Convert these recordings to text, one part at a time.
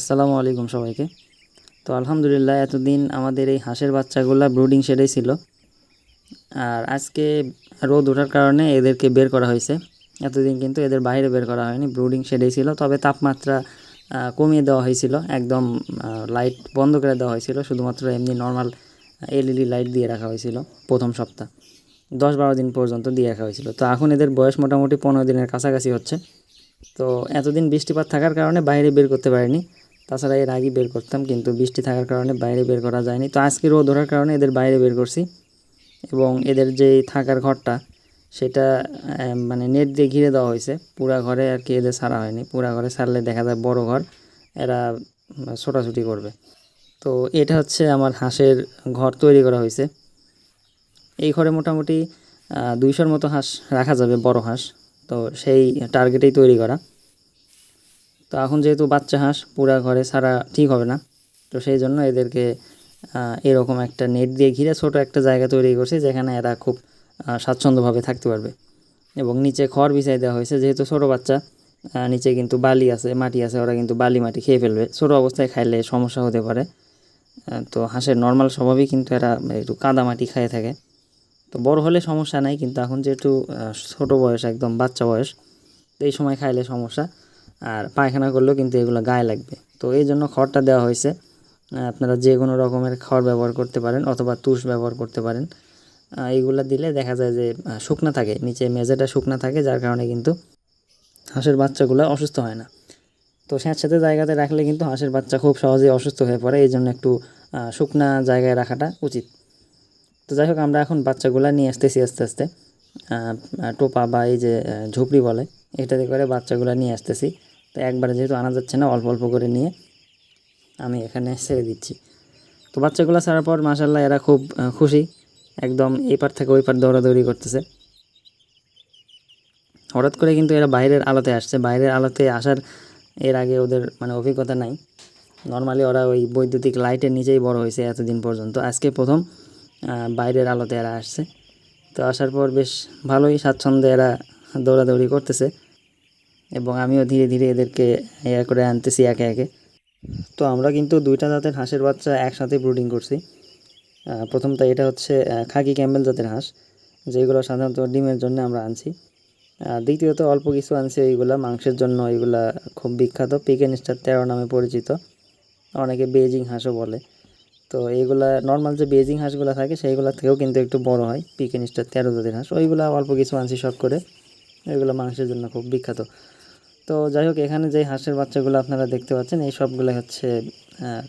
আসসালামু আলাইকুম সবাইকে। তো আলহামদুলিল্লাহ, এতদিন আমাদের এই হাঁসের বাচ্চাগুলো ব্রুডিং শেডেই ছিল। আর আজকে রোদ ওঠার কারণে এদেরকে বের করা হয়েছে। এতদিন কিন্তু এদের বাইরে বের করা হয়নি, ব্রুডিং শেডেই ছিল। তবে তাপমাত্রা কমিয়ে দেওয়া হয়েছিল। একদম লাইট বন্ধ করে দেওয়া হয়েছিল। শুধুমাত্র এমনি নর্মাল এলইডি লাইট দিয়ে রাখা হয়েছিল প্রথম সপ্তাহ। দশ বারো দিন পর্যন্ত দিয়ে রাখা হয়েছিল। তো এখন এদের বয়স মোটামুটি পনেরো দিনের কাছাকাছি হচ্ছে। তো এতদিন বৃষ্টিপাত থাকার কারণে বাইরে বের করতে পারিনি। তাছাড়া এর আগে বের করতাম, কিন্তু বৃষ্টি থাকার কারণে বাইরে বের করা যায়নি। তো আজকে রোদ ওঠার কারণে এদের বাইরে বের করছি এবং এদের যে থাকার ঘরটা, সেটা মানে নেট দিয়ে ঘিরে দেওয়া হয়েছে। পুরা ঘরে আর কি এদের ছাড়া হয়নি। পুরা ঘরে ছাড়লে দেখা যায় বড় ঘর, এরা ছোটাছুটি করবে। তো এটা হচ্ছে আমার হাঁসের ঘর তৈরি করা হয়েছে। এই ঘরে মোটামুটি দুইশোর মতো হাঁস রাখা যাবে, বড় হাঁস। তো সেই টার্গেটেই তৈরি করা। তো এখন যেহেতু বাচ্চা হাঁস, পুরা ঘরে ছাড়া ঠিক হবে না। তো সেই জন্য এদেরকে এরকম একটা নেট দিয়ে ঘিরে ছোট একটা জায়গা তৈরি করছে যেখানে এরা খুব স্বাচ্ছন্দ্যভাবে থাকতে পারবে। এবং নিচে খড় বিছাই দেওয়া হয়েছে, যেহেতু ছোটো বাচ্চা নিচে কিন্তু বালি আছে, মাটি আছে, ওরা কিন্তু বালি মাটি খেয়ে ফেলবে। ছোটো অবস্থায় খাইলে সমস্যা হতে পারে। তো হাঁসের নর্মাল স্বভাবই কিন্তু এরা একটু কাদা মাটি খেয়ে থাকে। তো বড় হলে সমস্যা নাই, কিন্তু এখন যেহেতু ছোট বয়স, একদম বাচ্চা বয়স, এই সময় খাইলে সমস্যা। আর পায়খানা করলেও কিন্তু এগুলো গায়ে লাগবে। তো এই জন্য খড়টা দেওয়া হয়েছে। আপনারা যে কোনো রকমের খড় ব্যবহার করতে পারেন অথবা তুষ ব্যবহার করতে পারেন। এইগুলা দিলে দেখা যায় যে শুকনা থাকে, নিচে মেঝেটা শুকনা থাকে, যার কারণে কিন্তু হাঁসের বাচ্চাগুলো অসুস্থ হয় না। তো স্যাঁতস্যাঁতে জায়গাতে রাখলে কিন্তু হাঁসের বাচ্চা খুব সহজেই অসুস্থ হয়ে পড়ে, এই জন্য একটু শুকনা জায়গায় রাখাটা উচিত। তো যাই হোক, আমরা এখন বাচ্চাগুলা নিয়ে আসতেছি আস্তে আস্তে। টোপা বা এই যে ঝুপড়ি বলে, এটাতে করে বাচ্চাগুলা নিয়ে আসতেছি। তো একবারে যেহেতু আনা যাচ্ছে না, অল্প অল্প করে নিয়ে আমি এখানে ছেড়ে দিচ্ছি। তো বাচ্চাগুলো ছাড়ার পর মাসাল্লাহ এরা খুব খুশি। একদম এই পার থেকে ওই পার দৌড়াদৌড়ি করতেছে। হঠাৎ করে কিন্তু এরা বাইরের আলোতে আসছে। বাইরের আলোতে আসার এর আগে ওদের মানে অভিজ্ঞতা নাই। নর্মালি ওরা ওই বৈদ্যুতিক লাইটের নিচেই বড় হয়েছে এতদিন পর্যন্ত। আজকে প্রথম বাইরের আলোতে এরা আসছে। তো আসার পর বেশ ভালোই স্বাচ্ছন্দ্যে এরা দৌড়াদৌড়ি করতেছে এবং আমিও ধীরে ধীরে এদেরকে ইয়ে করে আনতেছি একে একে। তো আমরা কিন্তু দুইটা জাতের হাঁসের বাচ্চা একসাথে ব্রুডিং করছি। আহ, প্রথমটা এটা হচ্ছে খাকি ক্যাম্বেল জাতের হাঁস যেগুলো সাধারণত ডিমের জন্য আমরা আনছি। আর দ্বিতীয়ত অল্প কিছু আনছি ওইগুলা মাংসের জন্য ওইগুলা খুব বিখ্যাত পিকেন স্টার তেরো নামে পরিচিত। অনেকে বেজিং হাঁসও বলে। তো এইগুলা নর্মাল যে বেজিং হাঁসগুলো থাকে, সেইগুলা থেকেও কিন্তু একটু বড় হয়। পিকেন স্টার তেরো জাতের হাঁস। ওইগুলা অল্প কিছু আনছি শখ করে। ওইগুলো মাংসের জন্য খুব বিখ্যাত। তো যাই হোক, এখানে যে হাঁসের বাচ্চাগুলো আপনারা দেখতে পাচ্ছেন, এই সবগুলো হচ্ছে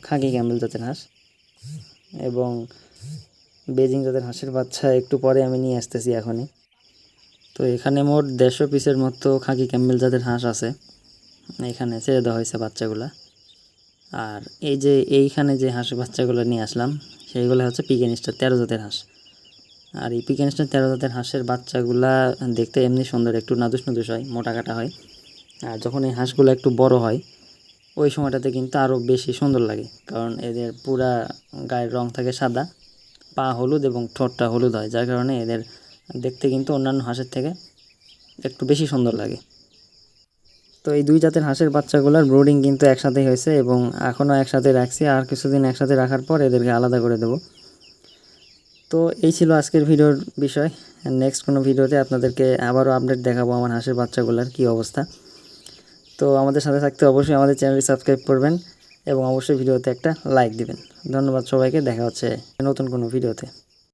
খাকি ক্যাম্বেল জাতের হাঁস। এবং বেজিং জাতের হাঁসের বাচ্চা একটু পরে আমি নিয়ে আসতেছি এখনই। তো এখানে মোট দেড়শো পিসের মতো খাঁকি ক্যাম্বেল জাতের হাঁস আছে। এখানে ছেড়ে দেওয়া হয়েছে বাচ্চাগুলা। আর এই যে এইখানে যে হাঁসের বাচ্চাগুলো নিয়ে আসলাম, সেইগুলো হচ্ছে পিকেন স্টার তেরো জাতের হাঁস। আর এই পিকেন স্টার তেরো জাতের হাঁসের বাচ্চাগুলা দেখতে এমনি সুন্দর, একটু নাদুস নাদুস হয়, মোটা কাটা হয়। আর যখন এই হাঁসগুলো একটু বড় হয়, ওই সময়টাতে কিন্তু আরও বেশি সুন্দর লাগে, কারণ এদের পুরা গায়ের রং থাকে সাদা, পা হলুদ এবং ঠোঁটটা হলুদ হয়, যার কারণে এদের দেখতে কিন্তু অন্যান্য হাঁসের থেকে একটু বেশি সুন্দর লাগে। তো এই দুই জাতের হাঁসের বাচ্চাগুলোর ব্রোডিং কিন্তু একসাথেই হয়েছে এবং এখনও একসাথে রাখছি। আর কিছুদিন একসাথে রাখার পর এদেরকে আলাদা করে দেব। তো এই ছিল আজকের ভিডিওর বিষয়। নেক্সট কোনো ভিডিওতে আপনাদেরকে আবারও আপডেট দেখাবো আমার হাঁসের বাচ্চাগুলোর কী অবস্থা। তো আমাদের সাথে থাকতে অবশ্যই আমাদের চ্যানেলটি সাবস্ক্রাইব করবেন এবং অবশ্যই ভিডিওতে একটা লাইক দিবেন। ধন্যবাদ সবাইকে। দেখা হচ্ছে নতুন কোনো ভিডিওতে।